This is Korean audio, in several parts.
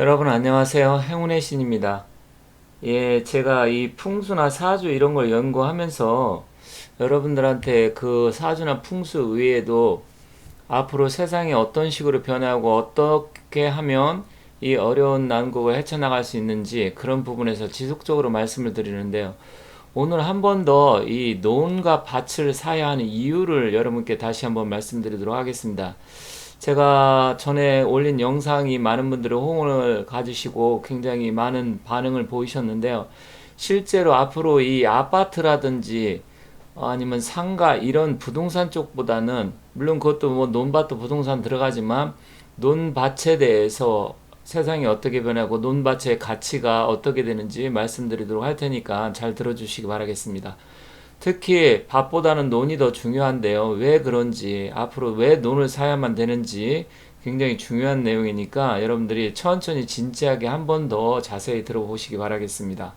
여러분 안녕하세요. 행운의 신입니다. 예, 제가 이 풍수나 사주 이런 걸 연구하면서 여러분들한테 그 사주나 풍수 외에도 앞으로 세상이 어떤 식으로 변하고 어떻게 하면 이 어려운 난국을 헤쳐나갈 수 있는지 그런 부분에서 지속적으로 말씀을 드리는데요. 오늘 한 번 더 이 논과 밭을 사야 하는 이유를 여러분께 다시 한번 말씀드리도록 하겠습니다. 제가 전에 올린 영상이 많은 분들의 호응을 가지시고 굉장히 많은 반응을 보이셨는데요. 실제로 앞으로 이 아파트라든지 아니면 상가 이런 부동산 쪽보다는 물론 그것도 뭐 논밭도 부동산 들어가지만 논밭에 대해서 세상이 어떻게 변하고 논밭의 가치가 어떻게 되는지 말씀드리도록 할 테니까 잘 들어주시기 바라겠습니다. 특히 밭보다는 논이 더 중요한데요. 왜 그런지, 앞으로 왜 논을 사야만 되는지 굉장히 중요한 내용이니까 여러분들이 천천히 진지하게 한 번 더 자세히 들어보시기 바라겠습니다.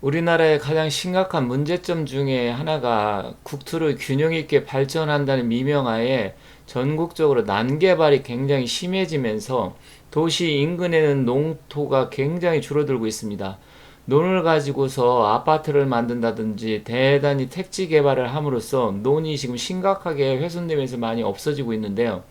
우리나라의 가장 심각한 문제점 중에 하나가 국토를 균형 있게 발전한다는 미명하에 전국적으로 난개발이 굉장히 심해지면서 도시 인근에는 농토가 굉장히 줄어들고 있습니다. 논을 가지고서 아파트를 만든다든지 대단히 택지 개발을 함으로써 논이 지금 심각하게 훼손되면서 많이 없어지고 있는데요.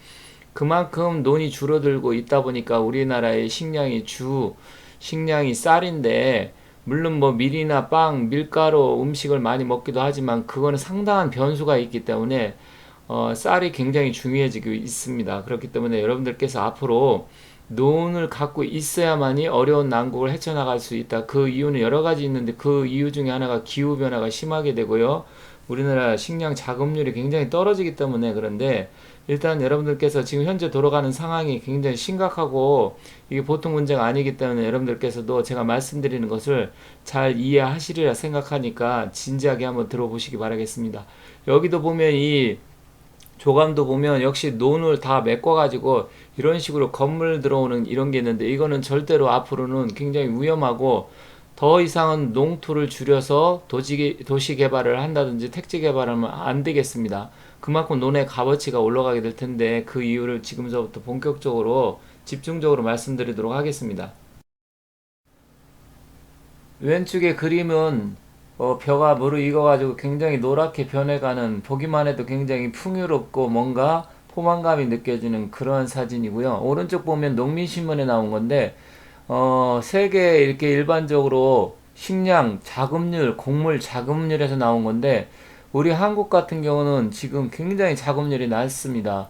그만큼 논이 줄어들고 있다 보니까 우리나라의 식량이 주 식량이 쌀인데 물론 뭐 밀이나 빵, 밀가루 음식을 많이 먹기도 하지만 그거는 상당한 변수가 있기 때문에 어, 쌀이 굉장히 중요해지고 있습니다. 그렇기 때문에 여러분들께서 앞으로 논을 갖고 있어야만이 어려운 난국을 헤쳐나갈 수 있다. 그 이유는 여러 가지 있는데 그 이유 중에 하나가 기후 변화가 심하게 되고요. 우리나라 식량 자급률이 굉장히 떨어지기 때문에 그런데 일단 여러분들께서 지금 현재 돌아가는 상황이 굉장히 심각하고 이게 보통 문제가 아니기 때문에 여러분들께서도 제가 말씀드리는 것을 잘 이해하시리라 생각하니까 진지하게 한번 들어보시기 바라겠습니다. 여기도 보면 이 조감도 보면 역시 논을 다 메꿔가지고 이런 식으로 건물 들어오는 이런 게 있는데 이거는 절대로 앞으로는 굉장히 위험하고 더 이상은 농토를 줄여서 도시, 도시 개발을 한다든지 택지 개발을 하면 안 되겠습니다. 그만큼 논의 값어치가 올라가게 될 텐데 그 이유를 지금서부터 본격적으로 집중적으로 말씀드리도록 하겠습니다. 왼쪽의 그림은 어, 벼가 무르익어가지고 굉장히 노랗게 변해가는 보기만 해도 굉장히 풍요롭고 뭔가 포만감이 느껴지는 그런 사진이고요. 오른쪽 보면 농민신문에 나온 건데 어, 세계 이렇게 일반적으로 식량 자급률, 곡물 자급률에서 나온 건데 우리 한국 같은 경우는 지금 굉장히 자급률이 낮습니다.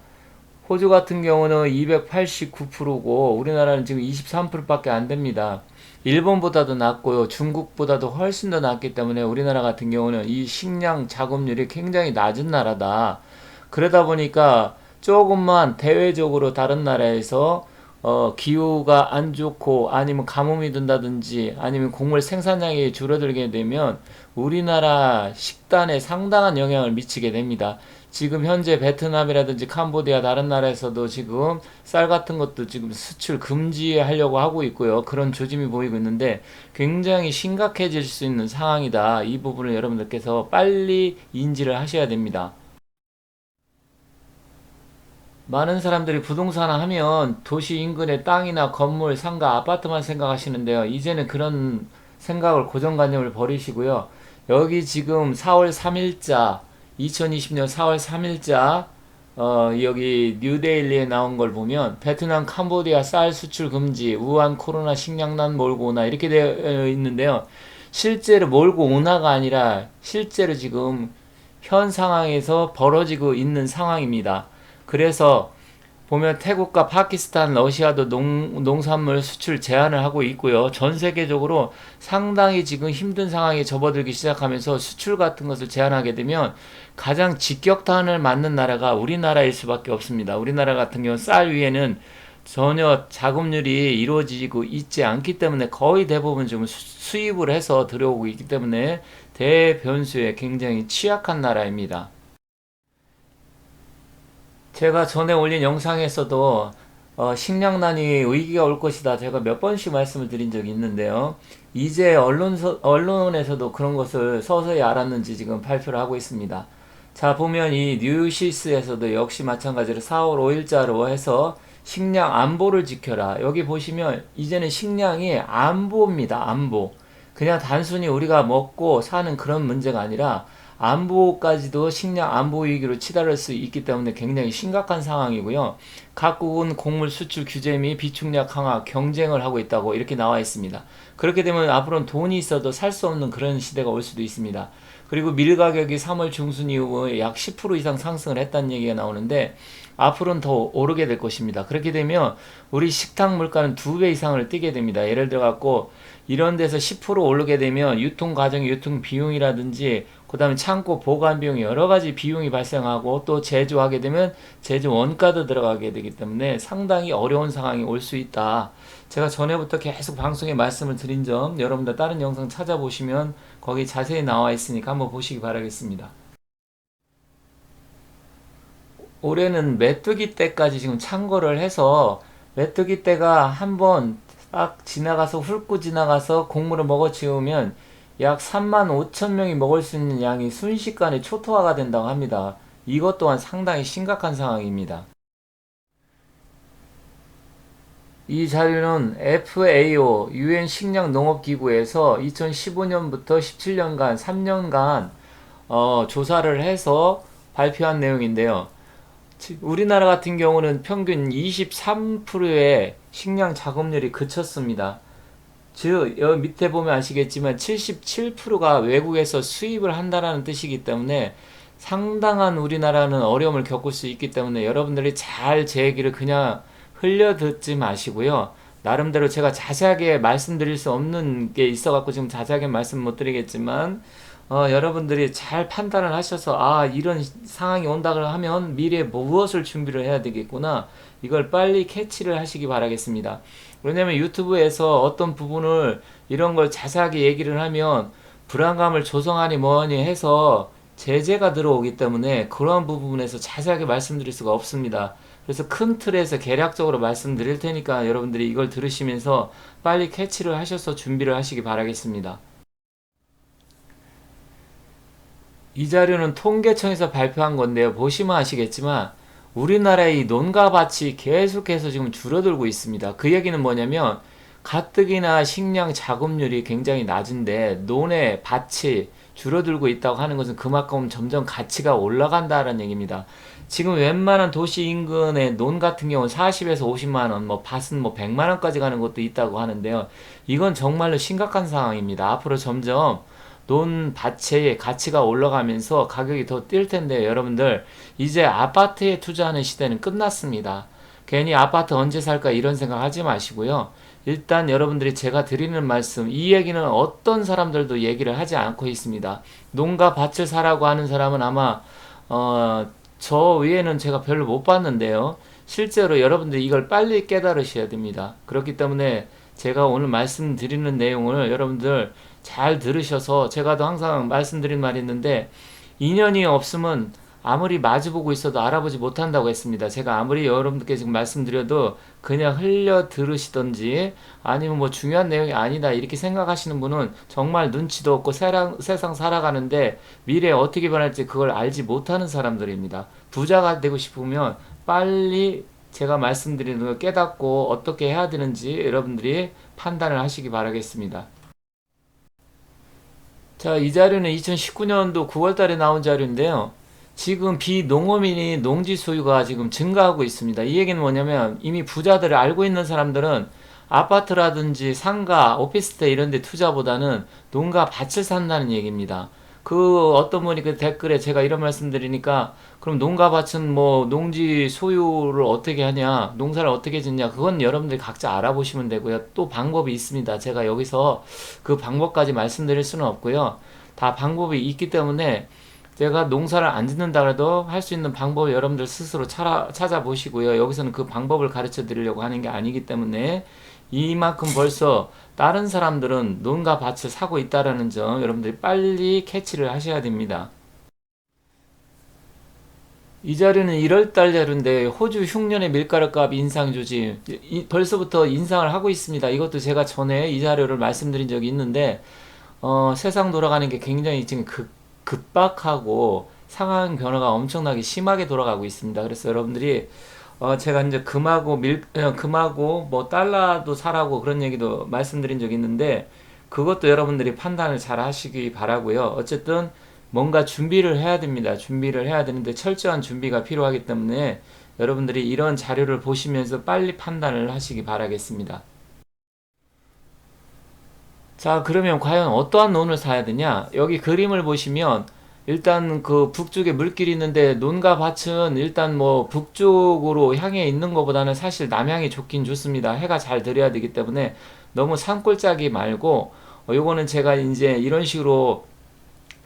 호주 같은 경우는 289%고 우리나라는 지금 23%밖에 안 됩니다. 일본보다도 낮고요. 중국보다도 훨씬 더 낮기 때문에 우리나라 같은 경우는 이 식량 자급률이 굉장히 낮은 나라다. 그러다 보니까 조금만 대외적으로 다른 나라에서 어, 기후가 안 좋고 아니면 가뭄이 든다든지 아니면 곡물 생산량이 줄어들게 되면 우리나라 식단에 상당한 영향을 미치게 됩니다. 지금 현재 베트남이라든지 캄보디아 다른 나라에서도 지금 쌀 같은 것도 지금 수출 금지하려고 하고 있고요. 그런 조짐이 보이고 있는데 굉장히 심각해질 수 있는 상황이다. 이 부분을 여러분들께서 빨리 인지를 하셔야 됩니다. 많은 사람들이 부동산 하면 도시 인근의 땅이나 건물, 상가, 아파트만 생각하시는데요. 이제는 그런 생각을 고정관념을 버리시고요. 여기 지금 4월 3일자, 2020년 4월 3일자, 어, 여기 뉴데일리에 나온 걸 보면 베트남, 캄보디아 쌀 수출 금지, 우한 코로나 식량난 몰고 오나 이렇게 되어 있는데요. 실제로 몰고 오나가 아니라 실제로 지금 현 상황에서 벌어지고 있는 상황입니다. 그래서 보면 태국과 파키스탄, 러시아도 농, 농산물 수출 제한을 하고 있고요. 전 세계적으로 상당히 지금 힘든 상황에 접어들기 시작하면서 수출 같은 것을 제한하게 되면 가장 직격탄을 맞는 나라가 우리나라일 수밖에 없습니다. 우리나라 같은 경우 쌀 위에는 전혀 자급률이 이루어지고 있지 않기 때문에 거의 대부분 좀 수입을 해서 들어오고 있기 때문에 대변수에 굉장히 취약한 나라입니다. 제가 전에 올린 영상에서도 어, 식량난이 위기가 올 것이다. 제가 몇 번씩 말씀을 드린 적이 있는데요. 이제 언론서, 언론에서도 그런 것을 서서히 알았는지 지금 발표를 하고 있습니다. 자, 보면 이 뉴시스에서도 역시 마찬가지로 4월 5일자로 해서 식량 안보를 지켜라. 여기 보시면 이제는 식량이 안보입니다. 안보. 그냥 단순히 우리가 먹고 사는 그런 문제가 아니라 안보까지도 식량 안보 위기로 치달을 수 있기 때문에 굉장히 심각한 상황이고요. 각국은 곡물 수출 규제 및 비축량 강화 경쟁을 하고 있다고 이렇게 나와 있습니다. 그렇게 되면 앞으로는 돈이 있어도 살 수 없는 그런 시대가 올 수도 있습니다. 그리고 밀 가격이 3월 중순 이후 약10% 이상 상승을 했다는 얘기가 나오는데 앞으로는 더 오르게 될 것입니다. 그렇게 되면 우리 식탁 물가는 두 배 이상을 뛰게 됩니다. 예를 들어 갖고 이런 데서 10% 오르게 되면 유통 과정 유통 비용이라든지 그 다음에 창고 보관 비용 여러 가지 비용이 발생하고 또 제조하게 되면 제조 원가도 들어가게 되기 때문에 상당히 어려운 상황이 올 수 있다. 제가 전에부터 계속 방송에 말씀을 드린 점 여러분들 다른 영상 찾아보시면 거기 자세히 나와 있으니까 한번 보시기 바라겠습니다. 올해는 메뚜기 때까지 지금 창고를 해서 메뚜기 때가 한번 딱 지나가서 훑고 지나가서 곡물을 먹어 치우면 약 3만 5천 명이 먹을 수 있는 양이 순식간에 초토화가 된다고 합니다. 이것 또한 상당히 심각한 상황입니다. 이 자료는 FAO 유엔 식량 농업 기구에서 2015년부터 17년간 3년간 어, 조사를 해서 발표한 내용인데요. 지- 우리나라 같은 경우는 평균 23%의 식량 작업률이 그쳤습니다. 즉, 여기 밑에 보면 아시겠지만 77%가 외국에서 수입을 한다라는 뜻이기 때문에 상당한 우리나라는 어려움을 겪을 수 있기 때문에 여러분들이 잘 제 얘기를 그냥 흘려 듣지 마시고요. 나름대로 제가 자세하게 말씀드릴 수 없는 게 있어갖고 지금 자세하게 말씀 못 드리겠지만 어, 여러분들이 잘 판단을 하셔서 아 이런 상황이 온다 하면 미래에 무엇을 준비를 해야 되겠구나 이걸 빨리 캐치를 하시기 바라겠습니다. 왜냐면 유튜브에서 어떤 부분을 이런 걸 자세하게 얘기를 하면 불안감을 조성하니 뭐하니 해서 제재가 들어오기 때문에 그러한 부분에서 자세하게 말씀드릴 수가 없습니다. 그래서 큰 틀에서 개략적으로 말씀드릴 테니까 여러분들이 이걸 들으시면서 빨리 캐치를 하셔서 준비를 하시기 바라겠습니다. 이 자료는 통계청에서 발표한 건데요. 보시면 아시겠지만 우리나라의 이 논과 밭이 계속해서 지금 줄어들고 있습니다. 그 얘기는 뭐냐면 가뜩이나 식량 자급률이 굉장히 낮은데 논의 밭이 줄어들고 있다고 하는 것은 그만큼 점점 가치가 올라간다는 얘기입니다. 지금 웬만한 도시 인근의 논 같은 경우는 40에서 50만 원, 뭐 밭은 뭐 100만 원까지 가는 것도 있다고 하는데요. 이건 정말로 심각한 상황입니다. 앞으로 점점 논 밭의 가치가 올라가면서 가격이 더 뛸 텐데 여러분들 이제 아파트에 투자하는 시대는 끝났습니다. 괜히 아파트 언제 살까 이런 생각 하지 마시고요. 일단 여러분들이 제가 드리는 말씀, 이 얘기는 어떤 사람들도 얘기를 하지 않고 있습니다. 농가 밭을 사라고 하는 사람은 아마, 어, 저 외에는 제가 별로 못 봤는데요. 실제로 여러분들이 이걸 빨리 깨달으셔야 됩니다. 그렇기 때문에 제가 오늘 말씀드리는 내용을 여러분들 잘 들으셔서 제가도 항상 말씀드린 말이 있는데 인연이 없으면 아무리 마주보고 있어도 알아보지 못한다고 했습니다. 제가 아무리 여러분들께 지금 말씀드려도 그냥 흘려 들으시던지 아니면 뭐 중요한 내용이 아니다 이렇게 생각하시는 분은 정말 눈치도 없고 세상, 세상 살아가는데 미래에 어떻게 변할지 그걸 알지 못하는 사람들입니다. 부자가 되고 싶으면 빨리 제가 말씀드리는 걸 깨닫고 어떻게 해야 되는지 여러분들이 판단을 하시기 바라겠습니다. 자, 이 자료는 2019년도 9월 달에 나온 자료인데요. 지금 비농어민이 농지 소유가 지금 증가하고 있습니다. 이 얘기는 뭐냐면 이미 부자들을 알고 있는 사람들은 아파트라든지 상가, 오피스텔 이런 데 투자보다는 농가 밭을 산다는 얘기입니다. 그 어떤 분이 그 댓글에 제가 이런 말씀 드리니까 그럼 농가 밭은 뭐 농지 소유를 어떻게 하냐, 농사를 어떻게 짓냐, 그건 여러분들이 각자 알아보시면 되고요. 또 방법이 있습니다. 제가 여기서 그 방법까지 말씀드릴 수는 없고요. 다 방법이 있기 때문에 제가 농사를 안 짓는다 그래도 할 수 있는 방법을 여러분들 스스로 찾아, 찾아보시고요. 여기서는 그 방법을 가르쳐 드리려고 하는 게 아니기 때문에 이만큼 벌써 다른 사람들은 농가 밭을 사고 있다라는 점 여러분들이 빨리 캐치를 하셔야 됩니다. 이 자료는 1월달 자료인데 호주 흉년의 밀가루 값 인상 이- 벌써부터 인상을 하고 있습니다. 이것도 제가 전에 이 자료를 말씀드린 적이 있는데 어, 세상 돌아가는 게 굉장히 지금 급, 급박하고 상황 변화가 엄청나게 심하게 돌아가고 있습니다. 그래서 여러분들이 어 제가 이제 금하고 밀 어, 금하고 뭐 달러도 사라고 그런 얘기도 말씀드린 적이 있는데 그것도 여러분들이 판단을 잘 하시기 바라고요. 어쨌든 뭔가 준비를 해야 됩니다. 준비를 해야 되는데 철저한 준비가 필요하기 때문에 여러분들이 이런 자료를 보시면서 빨리 판단을 하시기 바라겠습니다. 자, 그러면 과연 어떠한 논을 사야 되냐? 여기 그림을 보시면 일단 그 북쪽에 물길이 있는데 논과 밭은 일단 뭐 북쪽으로 향해 있는 것보다는 사실 남향이 좋긴 좋습니다. 해가 잘 들어야 되기 때문에 너무 산골짜기 말고 어, 요거는 제가 이제 이런 식으로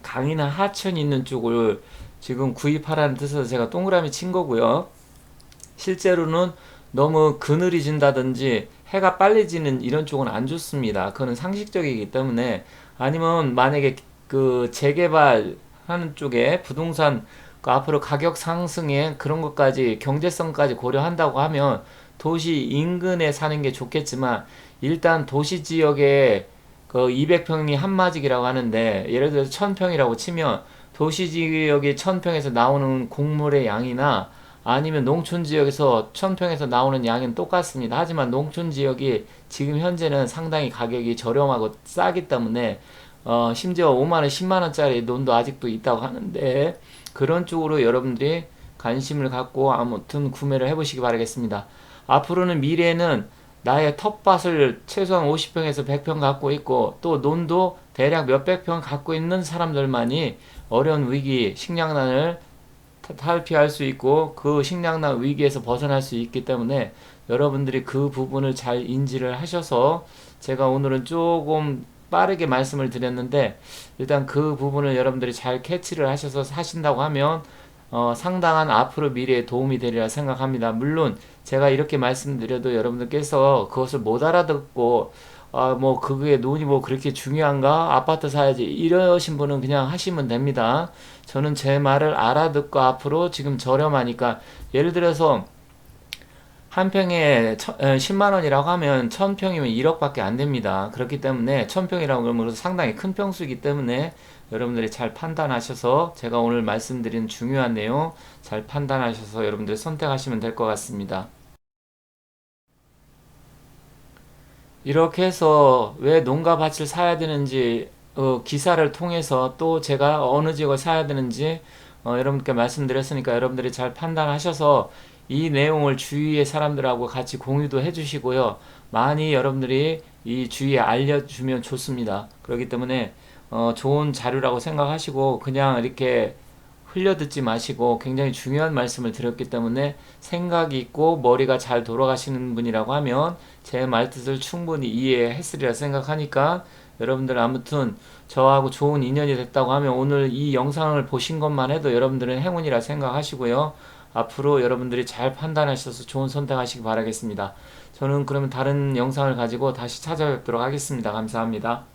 강이나 하천이 있는 쪽을 지금 구입하라는 뜻에서 제가 동그라미 친 거고요. 실제로는 너무 그늘이 진다든지 해가 빨리 지는 이런 쪽은 안 좋습니다. 그거는 상식적이기 때문에 아니면 만약에 그 재개발 하는 쪽에 부동산 그 앞으로 가격 상승에 그런 것까지 경제성까지 고려한다고 하면 도시 인근에 사는 게 좋겠지만 일단 도시 지역에 그 200평이 한마직이라고 하는데 예를 들어서 1000평이라고 치면 도시 지역이 1000평에서 나오는 곡물의 양이나 아니면 농촌 지역에서 1000평에서 나오는 양은 똑같습니다. 하지만 농촌 지역이 지금 현재는 상당히 가격이 저렴하고 싸기 때문에 어, 심지어 5만 원, 10만 원짜리 논도 아직도 있다고 하는데 그런 쪽으로 여러분들이 관심을 갖고 아무튼 구매를 해보시기 바라겠습니다. 앞으로는 미래에는 나의 텃밭을 최소한 50평에서 100평 갖고 있고 또 논도 대략 몇백 평 갖고 있는 사람들만이 어려운 위기, 식량난을 타- 탈피할 수 있고 그 식량난 위기에서 벗어날 수 있기 때문에 여러분들이 그 부분을 잘 인지를 하셔서 제가 오늘은 조금 빠르게 말씀을 드렸는데 일단 그 부분을 여러분들이 잘 캐치를 하셔서 하신다고 하면 어, 상당한 앞으로 미래에 도움이 되리라 생각합니다. 물론 제가 이렇게 말씀드려도 여러분들께서 그것을 못 알아듣고 아, 뭐 그게 돈이 뭐 그렇게 중요한가? 아파트 사야지 이러신 분은 그냥 하시면 됩니다. 저는 제 말을 알아듣고 앞으로 지금 저렴하니까 예를 들어서 한 평에 천- 에, 10만 원이라고 하면 1000평이면 1억밖에 안 됩니다. 그렇기 때문에 1000평이라고 그러면 상당히 큰 평수이기 때문에 여러분들이 잘 판단하셔서 제가 오늘 말씀드린 중요한 내용 잘 판단하셔서 여러분들이 선택하시면 될 것 같습니다. 이렇게 해서 왜 농가 밭을 사야 되는지 어, 기사를 통해서 또 제가 어느 지역을 사야 되는지 어, 여러분께 말씀드렸으니까 여러분들이 잘 판단하셔서 이 내용을 주위의 사람들하고 같이 공유도 해주시고요. 많이 여러분들이 이 주위에 알려주면 좋습니다. 그렇기 때문에 어, 좋은 자료라고 생각하시고 그냥 이렇게 흘려듣지 마시고 굉장히 중요한 말씀을 드렸기 때문에 생각이 있고 머리가 잘 돌아가시는 분이라고 하면 제 말뜻을 충분히 이해했으리라 생각하니까 여러분들 아무튼 저하고 좋은 인연이 됐다고 하면 오늘 이 영상을 보신 것만 해도 여러분들은 행운이라 생각하시고요. 앞으로 여러분들이 잘 판단하셔서 좋은 선택하시기 바라겠습니다. 저는 그러면 다른 영상을 가지고 다시 찾아뵙도록 하겠습니다. 감사합니다.